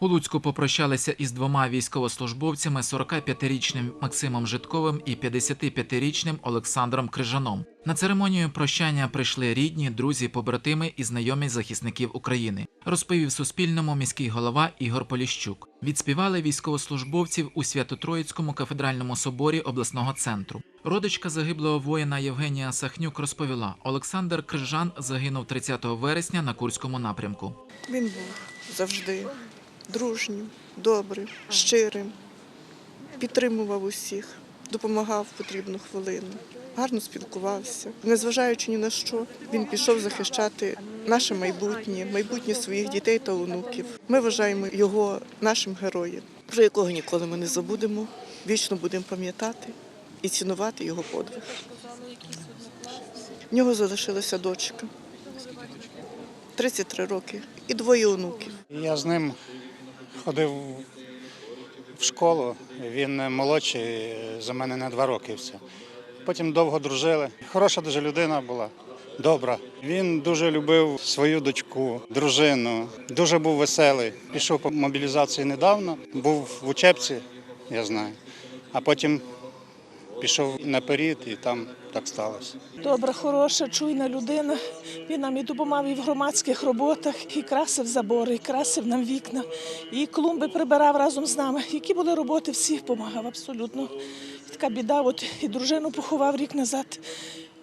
У Луцьку попрощалися із двома військовослужбовцями 45-річним Максимом Житковим і 55-річним Олександром Крижаном. На церемонію прощання прийшли рідні, друзі, побратими і знайомі захисників України. Розповів Суспільному міський голова Ігор Поліщук. Відспівали військовослужбовців у Свято-Троїцькому кафедральному соборі обласного центру. Родичка загиблого воїна Євгенія Сахнюк розповіла: Олександр Крижан загинув 30 вересня на Курському напрямку. Він був завжди дружнім, добрим, щирим, підтримував усіх, допомагав в потрібну хвилину, гарно спілкувався. Незважаючи ні на що, він пішов захищати наше майбутнє, майбутнє своїх дітей та онуків. Ми вважаємо його нашим героєм, про якого ніколи ми не забудемо, вічно будемо пам'ятати і цінувати його подвиг. В нього залишилася дочка. 33 роки і двоє онуків. Я з ним ходив в школу. Він молодший за мене на два роки. Все. Потім довго дружили. Хороша дуже людина була, добра. Він дуже любив свою дочку, дружину. Дуже був веселий. Пішов по мобілізації недавно, був в учебці, я знаю. А потім пішов наперед і там так сталося. Добра, хороша, чуйна людина. Він нам і допомагав і в громадських роботах, і красив забори, і красив нам вікна, і клумби прибирав разом з нами. Які були роботи, всі допомагав абсолютно. Така біда, от і дружину поховав рік назад,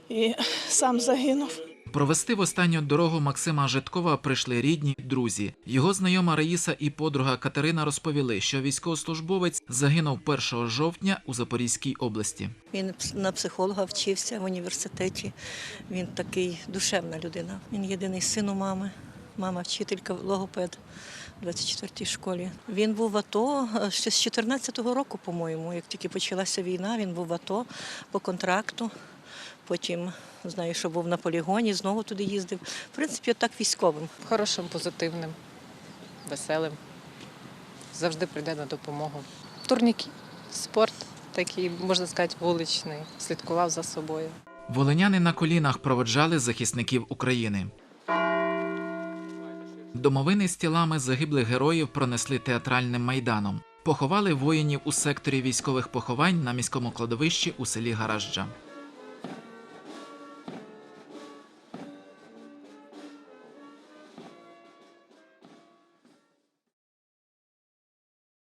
і сам загинув. Провести в останню дорогу Максима Житкова прийшли рідні, друзі. Його знайома Раїса і подруга Катерина розповіли, що військовослужбовець загинув 1 жовтня у Запорізькій області. Він на психолога вчився в університеті. Він такий душевна людина. Він єдиний син у мами. Мама вчителька логопед в 24-й школі. Він був в АТО е, ще з 14-го року, по-моєму. Як тільки почалася війна, він був в АТО по контракту. Потім знаю, що був на полігоні, знову туди їздив. В принципі, так військовим. хорошим, позитивним, веселим. Завжди прийде на допомогу. Турніки, спорт такий, можна сказати, вуличний, слідкував за собою. Волиняни на колінах проводжали захисників України. Домовини з тілами загиблих героїв пронесли театральним майданом. Поховали воїнів у секторі військових поховань на міському кладовищі у селі Гаражджа.